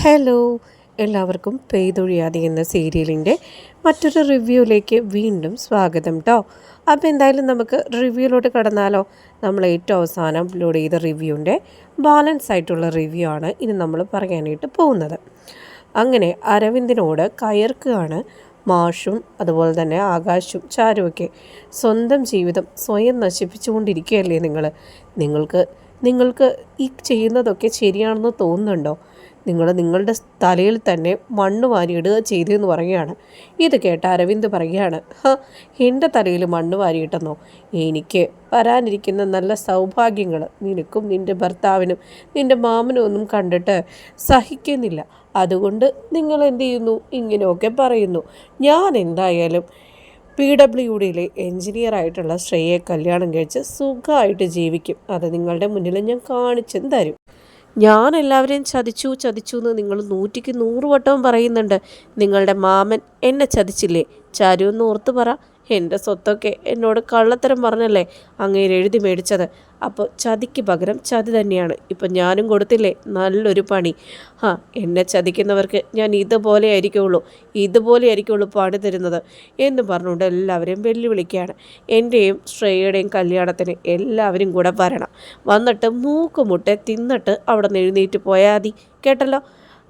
Hello എല്ലാവർക്കും പെയ്തൊഴിയാതെ എന്ന സീരിയലിന്റെ മറ്റൊരു റിവ്യൂയിലേക്ക് വീണ്ടും സ്വാഗതം കേട്ടോ അപ്പോൾ എന്തായാലും നമുക്ക് റിവ്യൂയിലോട്ട് കടന്നാലോ. നമ്മൾ ഏറ്റവും അവസാനം അപ്ലോഡ് ചെയ്ത റിവ്യൂവിന്റെ ബാലൻസ് ആയിട്ടുള്ള റിവ്യൂ ആണ് ഇനി നമ്മൾ പറയാനായിട്ട് പോകുന്നത്. അങ്ങനെ അരവിന്ദിനോട് കയർക്കുകയാണ് മാഷും അതുപോലെ തന്നെ ആകാശും ചാരുമൊക്കെ സ്വന്തം ജീവിതം സ്വയം നശിപ്പിച്ചുകൊണ്ടിരിക്കുകയല്ലേ നിങ്ങൾ? നിങ്ങൾക്ക് നിങ്ങൾക്ക് ഈ ചെയ്യുന്നതൊക്കെ ശരിയാണെന്ന് തോന്നുന്നുണ്ടോ? നിങ്ങൾ നിങ്ങളുടെ തലയിൽ തന്നെ മണ്ണ് വാരിയിടുക ചെയ്തു എന്ന് പറയുകയാണ്. ഇത് കേട്ട അരവിന്ദ് പറയുകയാണ് എന്റെ തലയിൽ മണ്ണ് വാരിയിട്ടെന്നോ? എനിക്ക് വരാനിരിക്കുന്ന നല്ല സൗഭാഗ്യങ്ങൾ നിനക്കും നിന്റെ ഭർത്താവിനും നിന്റെ മാമനും ഒന്നും കണ്ടിട്ട് സഹിക്കുന്നില്ല. അതുകൊണ്ട് നിങ്ങൾ എന്ത് ചെയ്യുന്നു? ഇങ്ങനെയൊക്കെ പറയുന്നു. ഞാൻ എന്തായാലും പി ഡബ്ല്യു ഡിയിലെ എൻജിനീയർ ആയിട്ടുള്ള ശ്രേയെ കല്യാണം കഴിച്ച് സുഖമായിട്ട് ജീവിക്കും. അത് നിങ്ങളുടെ മുന്നിൽ ഞാൻ കാണിച്ചും തരും. ഞാൻ എല്ലാവരെയും ചതിച്ചു ചതിച്ചു എന്ന് നിങ്ങൾ നൂറ്റിക്ക് നൂറ് വട്ടവും പറയുന്നുണ്ട്. നിങ്ങളുടെ മാമൻ എന്നെ ചതിച്ചില്ലേ? ചാരു ഒന്ന് ഓർത്ത് പറ. എന്റെ സ്വത്തൊക്കെ എന്നോട് കള്ളത്തരം പറഞ്ഞല്ലേ അങ്ങേരെഴുതി മേടിച്ചത്. അപ്പോൾ ചതിക്ക് പകരം ചതി തന്നെയാണ്. ഇപ്പം ഞാനും കൊടുത്തില്ലേ? നല്ലൊരു പണി. ആ എന്നെ ചതിക്കുന്നവർക്ക് ഞാൻ ഇതുപോലെ ആയിരിക്കുള്ളൂ. ഇതുപോലെ ആയിരിക്കുള്ളൂ പണി തരുന്നത് എന്ന് പറഞ്ഞുകൊണ്ട് എല്ലാവരെയും വെല്ലുവിളിക്കുകയാണ്. എന്റെയും ശ്രേയയുടെയും കല്യാണത്തിന് എല്ലാവരും കൂടെ വരണം. വന്നിട്ട് മൂക്കുമുട്ടെ തിന്നിട്ട് അവിടെ നിന്ന് എഴുന്നേറ്റ് പോയാൽ മതി. കേട്ടല്ലോ?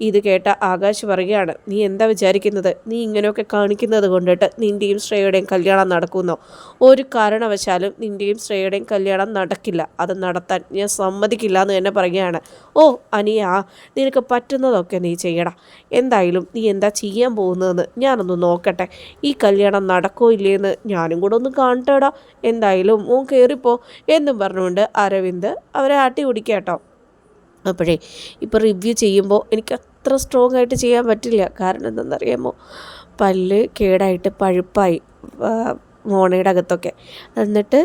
ഇത് കേട്ട ആകാശ് പറയുകയാണ് നീ എന്താ വിചാരിക്കുന്നത്? നീ ഇങ്ങനെയൊക്കെ കാണിക്കുന്നത് കൊണ്ടിട്ട് നിന്റെയും ശ്രേയയുടെയും കല്യാണം നടക്കുന്നോ. ഒരു കാരണവശാലും നിന്റെയും ശ്രേയയുടെയും കല്യാണം നടക്കില്ല. അത് നടത്താൻ ഞാൻ സമ്മതിക്കില്ല എന്ന് തന്നെ പറയുകയാണ്. ഓ അനിയ നിനക്ക് പറ്റുന്നതൊക്കെ നീ ചെയ്യടാ. എന്തായാലും നീ എന്താ ചെയ്യാൻ പോകുന്നതെന്ന് ഞാനൊന്ന് നോക്കട്ടെ. ഈ കല്യാണം നടക്കോ ഇല്ലേന്ന് ഞാനും കൂടെ ഒന്ന് കാണട്ടെടാ. എന്തായാലും മോൻ കയറിപ്പോ എന്നും പറഞ്ഞുകൊണ്ട് അരവിന്ദ് അവരെ ആട്ടി കുടിക്കാട്ടോ അപ്പോഴേ ഇപ്പോൾ റിവ്യൂ ചെയ്യുമ്പോൾ എനിക്ക് അത്ര സ്ട്രോങ് ആയിട്ട് ചെയ്യാൻ പറ്റില്ല. കാരണം എന്താണെന്നറിയാമോ? പല്ല് കേടായിട്ട് പഴുപ്പായി മോണയുടെ അകത്തൊക്കെ. എന്നിട്ട്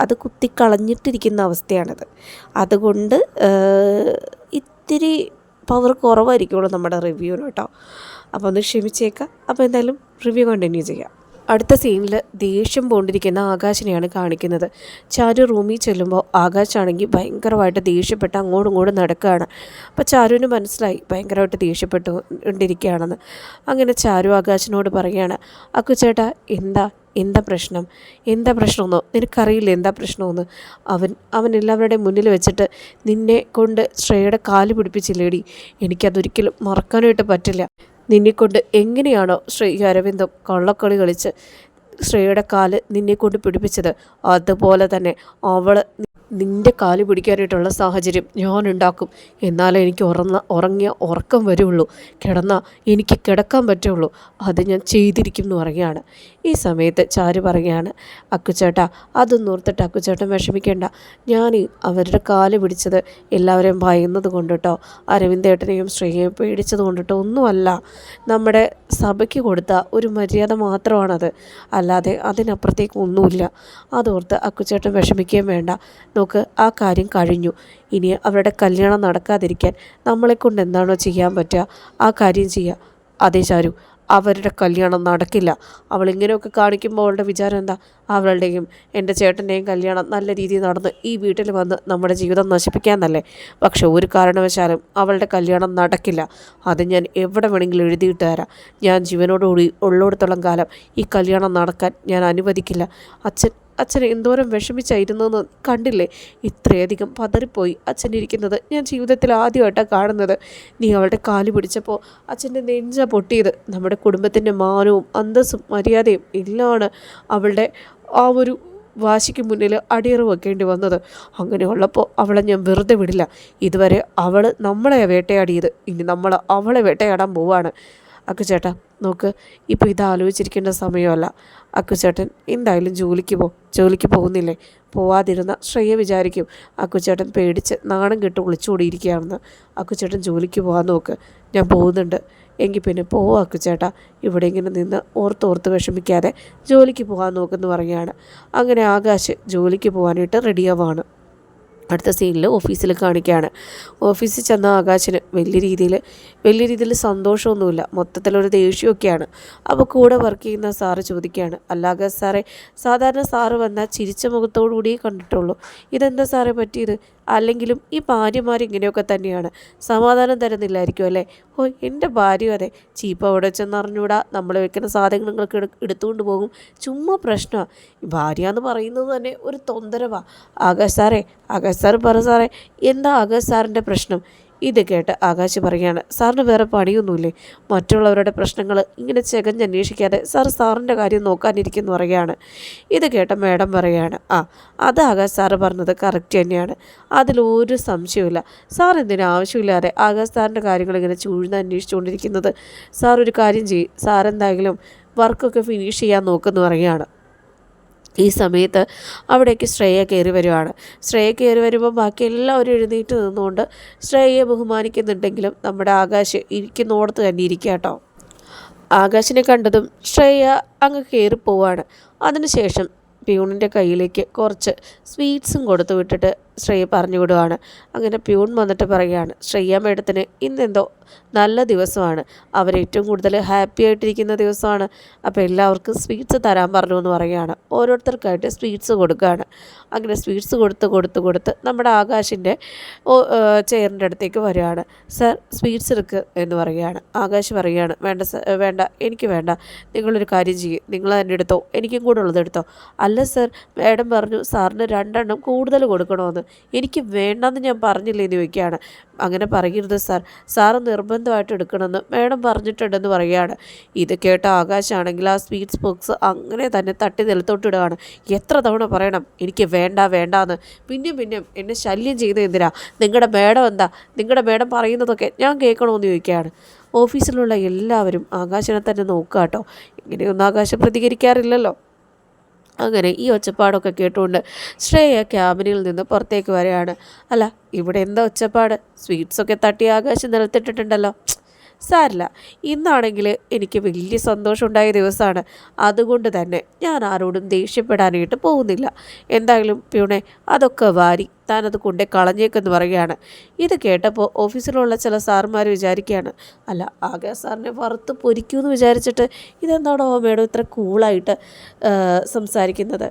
അത് കുത്തിക്കളഞ്ഞിട്ടിരിക്കുന്ന അവസ്ഥയാണത്. അതുകൊണ്ട് ഇത്തിരി പവർ കുറവായിരിക്കുള്ളൂ നമ്മുടെ റിവ്യൂവിന് കേട്ടോ. അപ്പോൾ ഒന്ന് ക്ഷമിച്ചേക്കാം. അപ്പോൾ എന്തായാലും റിവ്യൂ കണ്ടിന്യൂ ചെയ്യാം. അടുത്ത സീനിൽ ദേഷ്യം പോണ്ടിരിക്കുന്ന ആകാശിനെയാണ് കാണിക്കുന്നത്. ചാരു റൂമിൽ ചെല്ലുമ്പോൾ ആകാശാണെങ്കിൽ ഭയങ്കരമായിട്ട് ദേഷ്യപ്പെട്ട് അങ്ങോട്ടും ഇങ്ങോട്ടും നടക്കുകയാണ്. അപ്പോൾ ചാരുവിന് മനസ്സിലായി ഭയങ്കരമായിട്ട് ദേഷ്യപ്പെട്ടുകൊണ്ടിരിക്കുകയാണെന്ന് അങ്ങനെ ചാരു ആകാശിനോട് പറയുകയാണ് അക്കുച്ചേട്ടാ എന്താ എന്താ പ്രശ്നം? എന്താ പ്രശ്നമെന്നോ? നിനക്കറിയില്ല എന്താ പ്രശ്നമെന്ന്? അവൻ അവൻ എല്ലാവരുടെയും മുന്നിൽ വെച്ചിട്ട് നിന്നെ കൊണ്ട് ശ്രേയയുടെ കാൽ പിടിപ്പിച്ചില്ലേടി? എനിക്കതൊരിക്കലും മറക്കാനായിട്ട് പറ്റില്ല. നിന്നെക്കൊണ്ട് എങ്ങനെയാണോ ശ്രീ അരവിന്ദം കള്ളക്കളി കളിച്ച് ശ്രീയുടെ കാൽ നിന്നെക്കൊണ്ട് പിടിപ്പിച്ചത്. അതുപോലെ തന്നെ അവൾ നിന്റെ കാൽ പിടിക്കാനായിട്ടുള്ള സാഹചര്യം ഞാൻ ഉണ്ടാക്കും എന്നാലേ എനിക്ക് ഉറന്ന ഉറങ്ങിയ ഉറക്കം വരുള്ളൂ. കിടന്ന എനിക്ക് കിടക്കാൻ പറ്റുള്ളൂ. അത് ഞാൻ ചെയ്തിരിക്കും എന്ന് പറയുകയാണ്. ഈ സമയത്ത് ചാരു പറയുകയാണ് അക്കുച്ചേട്ടാ അതൊന്നും ഓർത്തിട്ട് അക്കുച്ചേട്ടൻ വിഷമിക്കേണ്ട. ഞാൻ അവരുടെ കാൽ പിടിച്ചത് എല്ലാവരെയും ഭയന്നത് കൊണ്ടിട്ടോ അരവിന്ദേട്ടനെയും ശ്രീയെയും പേടിച്ചത് കൊണ്ടിട്ടോ ഒന്നുമല്ല. നമ്മുടെ സഭയ്ക്ക് കൊടുത്ത ഒരു മര്യാദ മാത്രമാണത്. അല്ലാതെ അതിനപ്പുറത്തേക്ക് ഒന്നുമില്ല. അതോർത്ത് അക്കുച്ചേട്ടൻ വിഷമിക്കുകയും വേണ്ട. നോക്ക് ആ കാര്യം കഴിഞ്ഞു. ഇനി അവരുടെ കല്യാണം നടക്കാതിരിക്കാൻ നമ്മളെക്കൊണ്ട് എന്താണോ ചെയ്യാൻ പറ്റുക ആ കാര്യം ചെയ്യുക. അതേ ചാരു അവരുടെ കല്യാണം നടക്കില്ല. അവൾ ഇങ്ങനെയൊക്കെ കാണിക്കുമ്പോൾ അവളുടെ വിചാരം എന്താ? അവളുടെയും എന്റെ ചേട്ടന്റെയും കല്യാണം നല്ല രീതിയിൽ നടന്ന് ഈ വീട്ടിൽ വന്ന് നമ്മുടെ ജീവിതം നശിപ്പിക്കാമെന്നല്ലേ? പക്ഷെ ഒരു കാരണവശാലും അവളുടെ കല്യാണം നടക്കില്ല. അത് ഞാൻ എവിടെ വേണമെങ്കിലും എഴുതിയിട്ട് തരാം. ഞാൻ ജീവനോടുകൂടി ഉള്ളിടത്തോളം കാലം ഈ കല്യാണം നടക്കാൻ ഞാൻ അനുവദിക്കില്ല. അച്ഛൻ അച്ഛൻ എന്തോരം വിഷമിച്ചായിരുന്നെന്ന് കണ്ടില്ലേ? ഇത്രയധികം പതറിപ്പോയി അച്ഛൻ ഇരിക്കുന്നത് ഞാൻ ജീവിതത്തിൽ ആദ്യമായിട്ടാണ് കാണുന്നത്. നീ അവളുടെ കാൽ പിടിച്ചപ്പോൾ അച്ഛന്റെ നെഞ്ച പൊട്ടിയത്. നമ്മുടെ കുടുംബത്തിന്റെ മാനവും അന്തസ്സും മര്യാദയും എല്ലാമാണ് അവളുടെ ആ ഒരു വാശിക്ക് മുന്നിൽ അടിയറ വെക്കേണ്ടി വന്നത്. അങ്ങനെയുള്ളപ്പോൾ അവളെ ഞാൻ വെറുതെ വിടില്ല. ഇതുവരെ അവൾ നമ്മളെ വേട്ടയാടിയത്. ഇനി നമ്മൾ അവളെ വേട്ടയാടാൻ പോവാണ്. അക്കുചേട്ടാ നോക്ക് ഇപ്പോൾ ഇത് ആലോചിച്ചിരിക്കേണ്ട സമയമല്ല. അക്കുചേട്ടൻ എന്തായാലും ജോലിക്ക് പോ ജോലിക്ക് പോകുന്നില്ലേ? പോവാതിരുന്ന ശ്രേയ വിചാരിക്കും. അക്കുചേട്ടൻ പേടിച്ച് നാണം കെട്ട് ഒളിച്ചുകൂടിയിരിക്കുകയാണെന്ന് അക്കുചേട്ടൻ ജോലിക്ക് പോകാൻ നോക്ക് ഞാൻ പോകുന്നുണ്ട്. എങ്കിൽ പിന്നെ പോവാ അക്കുചേട്ടാ? ഇവിടെ ഇങ്ങനെ നിന്ന് ഓർത്തോർത്ത് വിഷമിക്കാതെ ജോലിക്ക് പോകാൻ നോക്കുമെന്ന് പറയുകയാണ്. അങ്ങനെ ആകാശ് ജോലിക്ക് പോകാനായിട്ട് റെഡിയാവാണ് അടുത്ത സീനിൽ ഓഫീസിൽ കാണിക്കുകയാണ്. ഓഫീസിൽ ചെന്ന ആകാശിന് വലിയ രീതിയിൽ വലിയ രീതിയിൽ സന്തോഷമൊന്നുമില്ല. മൊത്തത്തിലൊരു ദേഷ്യമൊക്കെയാണ്. അപ്പോൾ കൂടെ വർക്ക് ചെയ്യുന്ന സാറ് ചോദിക്കുകയാണ്. അല്ലാതെ സാറേ സാധാരണ സാറ് വന്നാൽ ചിരിച്ച മുഖത്തോടു കൂടിയേ കണ്ടിട്ടുള്ളൂ. ഇതെന്താ സാറേ പറ്റിയത്? അല്ലെങ്കിലും ഈ ഭാര്യമാർ ഇങ്ങനെയൊക്കെ തന്നെയാണ്. സമാധാനം തരുന്നില്ലായിരിക്കും അല്ലേ? ഓ എന്റെ ഭാര്യ അതെ. ചീപ്പ് അവിടെ ചെന്ന് അറിഞ്ഞൂടാ. നമ്മൾ വെക്കുന്ന സാധനങ്ങൾക്ക് എടുത്തുകൊണ്ട് പോകും. ചുമ്മാ പ്രശ്നമാണ് ഭാര്യ എന്ന് പറയുന്നത് തന്നെ ഒരു തൊന്തരവാ. ആകാശ് സാറേ ആകാശ് സാറ് പറ സാറേ. എന്താ ആകാശ് സാറിന്റെ പ്രശ്നം? ഇത് കേട്ട് ആകാശ് പറയുകയാണ് സാറിന് വേറെ പണിയൊന്നുമില്ലേ? മറ്റുള്ളവരുടെ പ്രശ്നങ്ങൾ ഇങ്ങനെ ചെകഞ്ഞന്വേഷിക്കാതെ സാർ സാറിന്റെ കാര്യം നോക്കാനിരിക്കുന്നു പറയുകയാണ്. ഇത് കേട്ട മേഡം പറയുകയാണ് ആ അത് ആകാശ് സാറ് പറഞ്ഞത് കറക്റ്റ് തന്നെയാണ്. അതിലൊരു സംശയമില്ല സാർ എന്തിനും ആവശ്യമില്ലാതെ ആകാശ് സാറിന്റെ കാര്യങ്ങൾ ഇങ്ങനെ ചൂഴ്ന്ന് അന്വേഷിച്ചുകൊണ്ടിരിക്കുന്നത് സാർ ഒരു കാര്യം ചെയ്യും. സാർ എന്തായാലും വർക്കൊക്കെ ഫിനിഷ് ചെയ്യാൻ നോക്കുന്നു പറയുകയാണ്. ഈ സമയത്ത് അവിടേക്ക് ശ്രേയ കയറി വരുവാണ്. ശ്രേയ കയറി വരുമ്പോൾ ബാക്കി എല്ലാവരും എഴുന്നേറ്റ് നിന്നുകൊണ്ട് ശ്രേയയെ ബഹുമാനിക്കുന്നുണ്ടെങ്കിലും നമ്മുടെ ആകാശ് ഇരിക്കുന്നോടത്ത് തന്നെ ഇരിക്കുക കേട്ടോ. ആകാശിനെ കണ്ടതും ശ്രേയ അങ്ങ് കയറി പോവാണ്. അതിനുശേഷം പ്യൂണിന്റെ കയ്യിലേക്ക് കുറച്ച് സ്വീറ്റ്സും കൊടുത്തു വിട്ടിട്ട് ശ്രേയ പറഞ്ഞു വിടുവാണ്. അങ്ങനെ പ്യൂൺ വന്നിട്ട് പറയുകയാണ് ശ്രേയ മേഡത്തിന് ഇന്നെന്തോ നല്ല ദിവസമാണ്. അവരേറ്റവും കൂടുതൽ ഹാപ്പി ആയിട്ടിരിക്കുന്ന ദിവസമാണ്. അപ്പോൾ എല്ലാവർക്കും സ്വീറ്റ്സ് തരാൻ പറഞ്ഞു എന്ന് പറയുകയാണ്. ഓരോരുത്തർക്കായിട്ട് സ്വീറ്റ്സ് കൊടുക്കുകയാണ്. അങ്ങനെ സ്വീറ്റ്സ് കൊടുത്ത് കൊടുത്ത് കൊടുത്ത് നമ്മുടെ ആകാശിന്റെ ചെയറിന്റെ അടുത്തേക്ക് വരികയാണ്. സർ സ്വീറ്റ്സ് എടുക്ക് എന്ന് പറയുകയാണ്. ആകാശ് പറയുകയാണ് വേണ്ട വേണ്ട എനിക്ക് വേണ്ട. നിങ്ങളൊരു കാര്യം ചെയ്യും. നിങ്ങൾ തന്നെ എടുത്തോ. എനിക്കും കൂടെ ഉള്ളത് എടുത്തോ. അല്ല സർ മേഡം പറഞ്ഞു സാറിന് രണ്ടെണ്ണം കൂടുതൽ കൊടുക്കണമെന്ന് എനിക്ക് വേണ്ടെന്ന് ഞാൻ പറഞ്ഞില്ലേ എന്ന് ചോദിക്കുകയാണ്. അങ്ങനെ പറയരുത് സാർ. സാറ് നിർബന്ധമായിട്ട് എടുക്കണമെന്ന് മേഡം പറഞ്ഞിട്ടുണ്ടെന്ന് പറയുകയാണ്. ഇത് കേട്ട ആകാശാണെങ്കിൽ ആ സ്വീറ്റ്സ് ബോക്സ് അങ്ങനെ തന്നെ തട്ടി നിലത്തോട്ടിടുകയാണ് എത്ര തവണ പറയണം? എനിക്ക് വേണ്ട വേണ്ടാന്ന്. പിന്നെയും പിന്നെയും എന്നെ ശല്യം ചെയ്ത് എന്തിനാ? നിങ്ങളുടെ മേഡം എന്താ? നിങ്ങളുടെ മേഡം പറയുന്നതൊക്കെ ഞാൻ കേൾക്കണമെന്ന് ചോദിക്കുകയാണ്. ഓഫീസിലുള്ള എല്ലാവരും ആകാശനെ തന്നെ നോക്കുക കേട്ടോ ഇങ്ങനെയൊന്നും ആകാശം പ്രതികരിക്കാറില്ലല്ലോ. അങ്ങനെ ഈ ഒച്ചപ്പാടൊക്കെ കേട്ടുകൊണ്ട് ശ്രേയ ക്യാബിനിൽ നിന്ന് പുറത്തേക്ക് വരികയാണ്. അല്ല ഇവിടെ എന്താ ഒച്ചപ്പാട്? സ്വീറ്റ്സൊക്കെ തട്ടി ആകാശം നിലത്തിട്ടിട്ടുണ്ടല്ലോ. സാരില്ല. ഇന്നാണെങ്കിൽ എനിക്ക് വലിയ സന്തോഷമുണ്ടായ ദിവസമാണ് അതുകൊണ്ട് തന്നെ ഞാൻ ആരോടും ദേഷ്യപ്പെടാനായിട്ട് പോകുന്നില്ല. എന്തായാലും പ്യൂണെ അതൊക്കെ വാരി താനത് കൊണ്ടേ കളഞ്ഞേക്കെന്ന് പറയുകയാണ്. ഇത് കേട്ടപ്പോൾ ഓഫീസിലുള്ള ചില സാറുമാർ വിചാരിക്കുകയാണ് അല്ല ആകെ സാറിനെ വറുത്ത് പൊരിക്കുമെന്ന് വിചാരിച്ചിട്ട് ഇതെന്താണോ മേഡം ഇത്ര കൂളായിട്ട് സംസാരിക്കുന്നത്?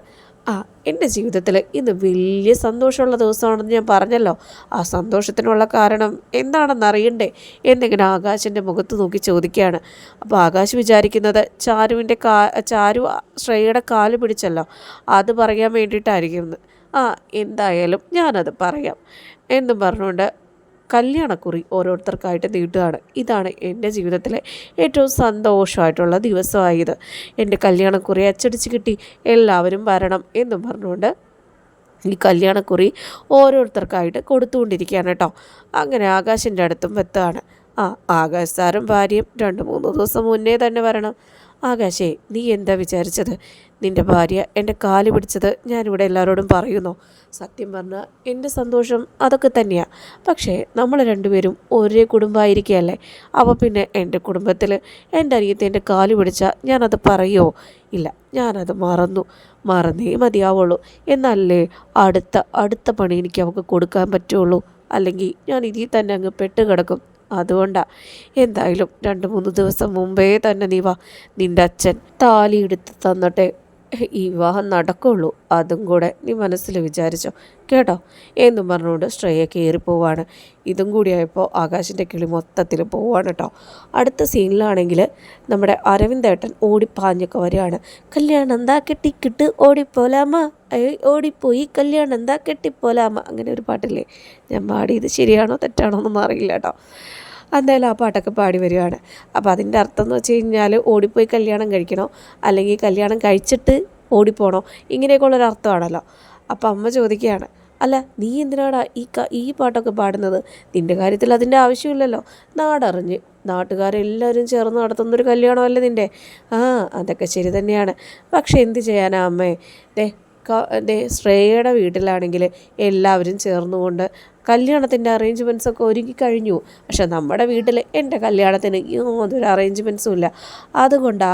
ആ എന്റെ ജീവിതത്തിൽ ഇന്ന് വലിയ സന്തോഷമുള്ള ദിവസമാണെന്ന് ഞാൻ പറഞ്ഞല്ലോ. ആ സന്തോഷത്തിനുള്ള കാരണം എന്താണെന്ന് അറിയണ്ടേ? എന്നിങ്ങനെ ആകാശിന്റെ മുഖത്ത് നോക്കി ചോദിക്കുകയാണ്. അപ്പോൾ ആകാശ് വിചാരിക്കുന്നത് ചാരുവിന്റെ കാ ചാരു ശ്രേയയുടെ കാൽ പിടിച്ചല്ലോ. അത് പറയാൻ വേണ്ടിയിട്ടായിരിക്കും. ആ എന്തായാലും ഞാനത് പറയാം. എന്നും പറഞ്ഞുകൊണ്ട് കല്യാണക്കുറി ഓരോരുത്തർക്കായിട്ട് നീട്ടുകയാണ്. ഇതാണ് എന്റെ ജീവിതത്തിലെ ഏറ്റവും സന്തോഷമായിട്ടുള്ള ദിവസമായത്. എന്റെ കല്യാണക്കുറി അച്ചടിച്ച് കിട്ടി. എല്ലാവരും വരണം എന്നും പറഞ്ഞുകൊണ്ട് ഈ കല്യാണക്കുറി ഓരോരുത്തർക്കായിട്ട് കൊടുത്തുകൊണ്ടിരിക്കുകയാണ് കേട്ടോ. അങ്ങനെ ആകാശിന്റെ അടുത്തും എത്തുകയാണ്. ആ ആകാശ് സാറും ഭാര്യയും രണ്ട് മൂന്ന് ദിവസം മുന്നേ തന്നെ വരണം. ആകാശേ നീ എന്താ വിചാരിച്ചത്? നിന്റെ ഭാര്യ എന്റെ കാൽ പിടിച്ചത് ഞാനിവിടെ എല്ലാവരോടും പറയുന്നു. സത്യം പറഞ്ഞാൽ എന്റെ സന്തോഷം അതൊക്കെ തന്നെയാണ് പക്ഷേ നമ്മൾ രണ്ടുപേരും ഒരേ കുടുംബമായിരിക്കുകയല്ലേ? അപ്പോൾ പിന്നെ എന്റെ കുടുംബത്തിൽ എന്റെ അനിയത്തെ എന്റെ കാൽ പിടിച്ചാൽ ഞാനത് പറയുമോ ഇല്ല ഞാനത് മറന്നു. മറന്നേ മതിയാവുള്ളൂ. എന്നല്ലേ അടുത്ത അടുത്ത പണി എനിക്ക് അവൾക്ക് കൊടുക്കാൻ പറ്റുള്ളൂ? അല്ലെങ്കിൽ ഞാൻ ഇതിൽ തന്നെ അങ്ങ് പെട്ട് കിടക്കും അതുകൊണ്ടാ. എന്തായാലും രണ്ട് മൂന്ന് ദിവസം മുമ്പേ തന്നെ നീ വാ. നിന്റെ അച്ഛൻ താലി എടുത്ത് തന്നിട്ടേ. ഈ വിവാഹം നടക്കുള്ളൂ. അതും കൂടെ നീ മനസ്സിൽ വിചാരിച്ചോ. കേട്ടോ? എന്നും പറഞ്ഞുകൊണ്ട് ശ്രേയ കയറിപ്പോവാണ് ഇതും കൂടിയായപ്പോൾ ആകാശിന്റെ കിളി മൊത്തത്തിൽ പോവാണ് കേട്ടോ. അടുത്ത സീനിലാണെങ്കിൽ നമ്മുടെ അരവിന്ദേട്ടൻ ഓടിപ്പാഞ്ഞൊക്കെ വരികയാണ്. കല്യാണം എന്താ കെട്ടിക്കിട്ട്? ഓടിപ്പോലാമ. ഓടിപ്പോയി. കല്യാണം എന്താ കെട്ടിപ്പോലാമ. അങ്ങനെ ഒരു പാട്ടില്ലേ? ഞാൻ പാടിയത് ശരിയാണോ തെറ്റാണോ എന്നൊന്നും അറിയില്ല കേട്ടോ. എന്തായാലും ആ പാട്ടൊക്കെ പാടി വരികയാണ് അപ്പോൾ അതിന്റെ അർത്ഥം എന്ന് വെച്ച് കഴിഞ്ഞാൽ ഓടിപ്പോയി കല്യാണം കഴിക്കണോ? അല്ലെങ്കിൽ കല്യാണം കഴിച്ചിട്ട് ഓടിപ്പോണോ? ഇങ്ങനെയൊക്കെയുള്ളൊരു അർത്ഥമാണല്ലോ. അപ്പോൾ അമ്മ ചോദിക്കുകയാണ് അല്ല നീ എന്തിനാടാ ഈ ഈ പാട്ടൊക്കെ പാടുന്നത്? നിന്റെ കാര്യത്തിൽ അതിന്റെ ആവശ്യമില്ലല്ലോ. നാടറിഞ്ഞ് നാട്ടുകാരെല്ലാവരും ചേർന്ന് നടത്തുന്നൊരു കല്യാണമല്ലേ നിന്റെ ആ അതൊക്കെ ശരി തന്നെയാണ്. പക്ഷെ എന്ത് ചെയ്യാനാ അമ്മേ? ദേ ദേ ശ്രേയയുടെ വീട്ടിലാണെങ്കിൽ എല്ലാവരും ചേർന്നുകൊണ്ട് കല്യാണത്തിന്റെ അറേഞ്ച്മെന്റ്സ് ഒക്കെ ഒരുക്കി കഴിഞ്ഞു. പക്ഷെ നമ്മുടെ വീട്ടിൽ എന്റെ കല്യാണത്തിന് യാതൊരു അറേഞ്ച്മെന്റ്സും ഇല്ല. അതുകൊണ്ടാ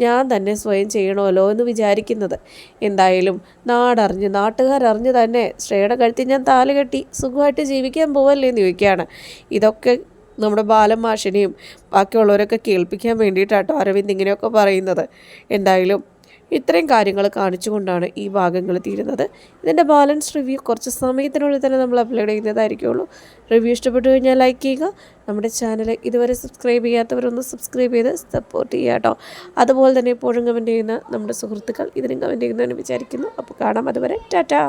ഞാൻ തന്നെ സ്വയം ചെയ്യണമല്ലോ എന്ന് വിചാരിക്കുന്നത്. എന്തായാലും നാടറിഞ്ഞ് നാട്ടുകാരറിഞ്ഞ് തന്നെ ശ്രേയുടെ കഴുത്തിൽ ഞാൻ താൽ കെട്ടി സുഖമായിട്ട് ജീവിക്കാൻ പോവല്ലേ എന്ന് ചോദിക്കുകയാണ്. ഇതൊക്കെ നമ്മുടെ ബാലമാഷിനെയും ബാക്കിയുള്ളവരൊക്കെ കേൾപ്പിക്കാൻ വേണ്ടിയിട്ടാട്ടോ അരവിന്ദ് ഇങ്ങനെയൊക്കെ പറയുന്നത്. എന്തായാലും ഇത്രയും കാര്യങ്ങൾ കാണിച്ചുകൊണ്ടാണ് ഈ ഭാഗങ്ങൾ തീരുന്നത്. ഇതിന്റെ ബാലൻസ് റിവ്യൂ കുറച്ച് സമയത്തിനുള്ളിൽ തന്നെ നമ്മൾ അപ്ലോഡ് ചെയ്യുന്നതായിരിക്കുള്ളൂ റിവ്യൂ ഇഷ്ടപ്പെട്ടു കഴിഞ്ഞാൽ ലൈക്ക് ചെയ്യുക. നമ്മുടെ ചാനൽ ഇതുവരെ സബ്സ്ക്രൈബ് ചെയ്യാത്തവരൊന്ന് സബ്സ്ക്രൈബ് ചെയ്ത് സപ്പോർട്ട് ചെയ്യുക കേട്ടോ. അതുപോലെ തന്നെ എപ്പോഴും കമന്റ് ചെയ്യുന്ന നമ്മുടെ സുഹൃത്തുക്കൾ ഇതിനും കമന്റ് ചെയ്യുന്നതെന്ന് വിചാരിക്കുന്നു. അപ്പോൾ കാണാം അതുവരെ. ടാറ്റാ.